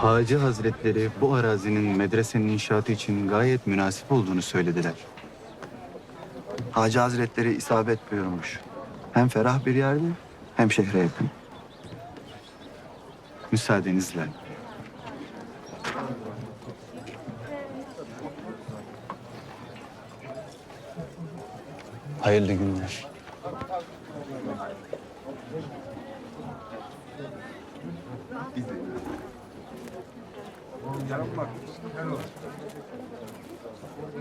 Hacı Hazretleri bu arazinin medresenin inşaatı için gayet münasip olduğunu söylediler. Hacı Hazretleri isabet buyurmuş. Hem ferah bir yerde hem şehre yakın. Müsaadenizle. Hayırlı günler.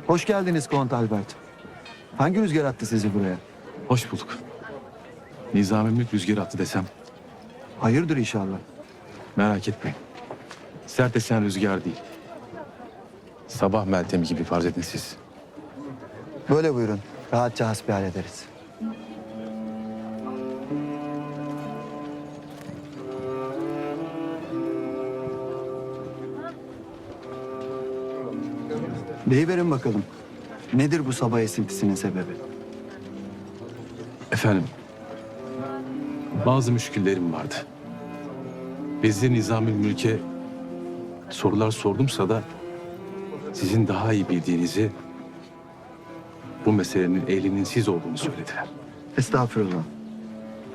Hoş geldiniz Kont Albert. Hangi rüzgar attı sizi buraya? Hoş bulduk. Nizami Mülk rüzgarı attı desem Hayırdır inşallah. merak etmeyin. Sert esen rüzgar değil. Sabah meltemi gibi farz edin siz. Böyle buyurun. Rahatça hasbihal ederiz. Deyiverin bakalım. Nedir bu sabah esintisinin sebebi? Efendim, bazı müşküllerim vardı. Vezir Nizami Mülk'e sorular sordumsa da sizin daha iyi bildiğinizi bu meselenin ehlinin siz olduğunu söylediler. Estağfurullah.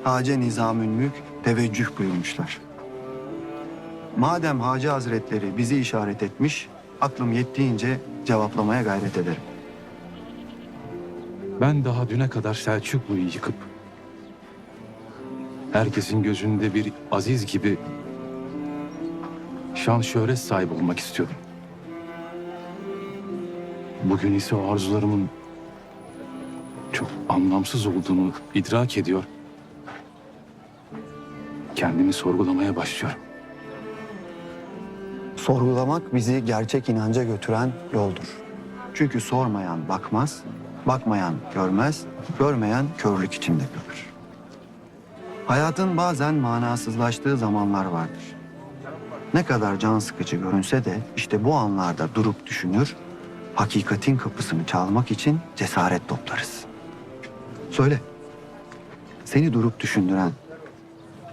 Hacı Nizamül Mülk teveccüh buyurmuşlar. Madem Hacı Hazretleri bizi işaret etmiş, aklım yettiğince cevaplamaya gayret ederim. Ben daha düne kadar Selçuklu'yu yıkıp herkesin gözünde bir aziz gibi şan şöhret sahibi olmak istiyordum. Bugün ise o arzularımın çok anlamsız olduğunu idrak ediyor. Kendimi sorgulamaya başlıyorum. Sorgulamak bizi gerçek inanca götüren yoldur. Çünkü sormayan bakmaz, bakmayan görmez, görmeyen körlük içinde kalır. Hayatın bazen manasızlaştığı zamanlar vardır. Ne kadar can sıkıcı görünse de işte bu anlarda durup düşünür, hakikatin kapısını çalmak için cesaret toplarız. Söyle, seni durup düşündüren,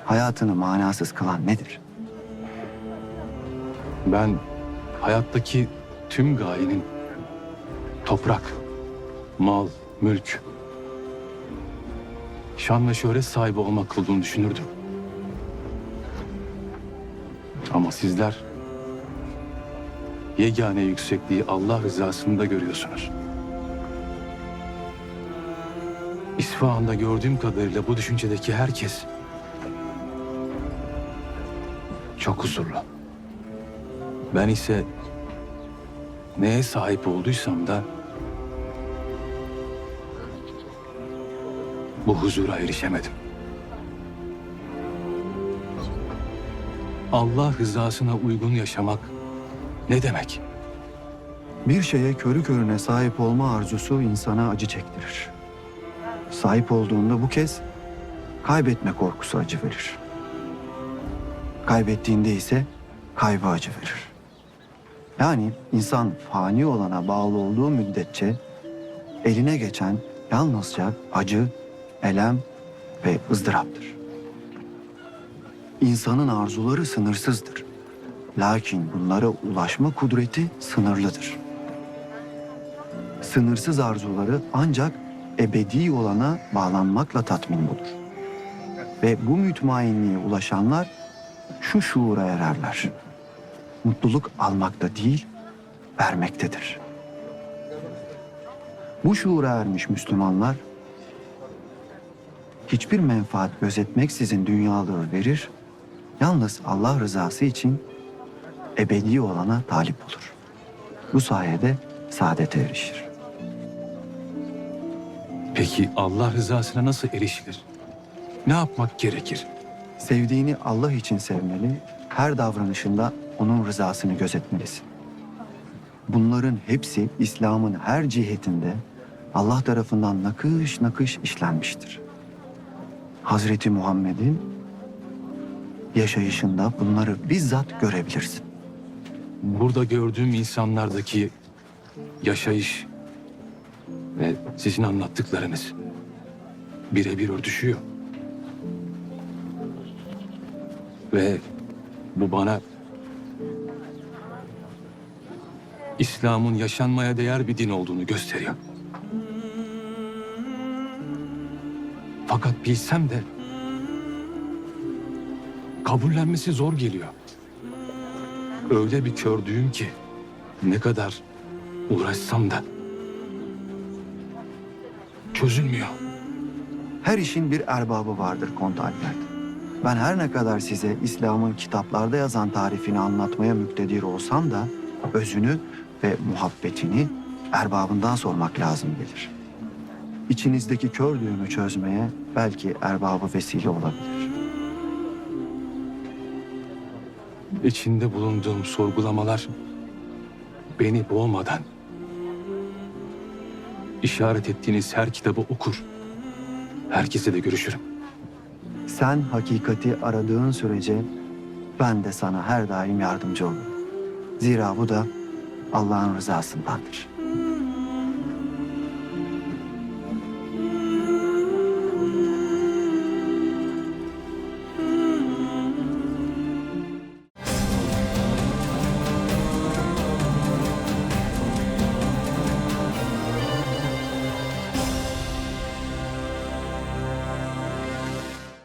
hayatını manasız kılan nedir? Ben hayattaki tüm gayenin toprak, mal, mülk, şan ve şöhret sahibi olmak olduğunu düşünürdüm. Ama sizler yegane yüksekliği Allah rızasında görüyorsunuz. İsfahan'da gördüğüm kadarıyla bu düşüncedeki herkes çok huzurlu. Ben ise neye sahip olduysam da bu huzura erişemedim. Allah rızasına uygun yaşamak ne demek? Bir şeye körü körüne sahip olma arzusu insana acı çektirir. Sahip olduğunda bu kez kaybetme korkusu acı verir. Kaybettiğinde ise kaybı acı verir. Yani insan fani olana bağlı olduğu müddetçe eline geçen yalnızca acı, elem ve ızdıraptır. İnsanın arzuları sınırsızdır. Lakin bunlara ulaşma kudreti sınırlıdır. Sınırsız arzuları ancak ebedi olana bağlanmakla tatmin bulur. Ve bu mütmainliğe ulaşanlar şu şuura ererler. Mutluluk almakta değil, vermektedir. Bu şuura ermiş Müslümanlar hiçbir menfaat gözetmeksizin dünyalığı verir, yalnız Allah rızası için ebedi olana talip olur. Bu sayede saadete erişir. Peki Allah rızasına nasıl erişilir? Ne yapmak gerekir? Sevdiğini Allah için sevmeli, her davranışında onun rızasını gözetmelisin. Bunların hepsi İslam'ın her cihetinde Allah tarafından nakış nakış işlenmiştir. Hazreti Muhammed'in yaşayışında bunları bizzat görebilirsin. Burada gördüğüm insanlardaki yaşayış ve sizin anlattıklarınız birebir örtüşüyor. Ve bu bana İslam'ın yaşanmaya değer bir din olduğunu gösteriyor. Fakat bilsem de kabullenmesi zor geliyor. Öyle bir kördüğüm ki ne kadar uğraşsam da çözülmüyor. Her işin bir erbabı vardır Kont Albert. Ben her ne kadar size İslam'ın kitaplarda yazan tarifini anlatmaya müktedir olsam da özünü ve muhabbetini erbabından sormak lazım gelir. İçinizdeki kör düğümü çözmeye belki erbabı vesile olabilir. İçinde bulunduğum sorgulamalar beni boğmadan işaret ettiğiniz her kitabı okur. Herkese de görüşürüm. Sen hakikati aradığın sürece ben de sana her daim yardımcı olurum. Zira bu da Allah'ın rızasındandır.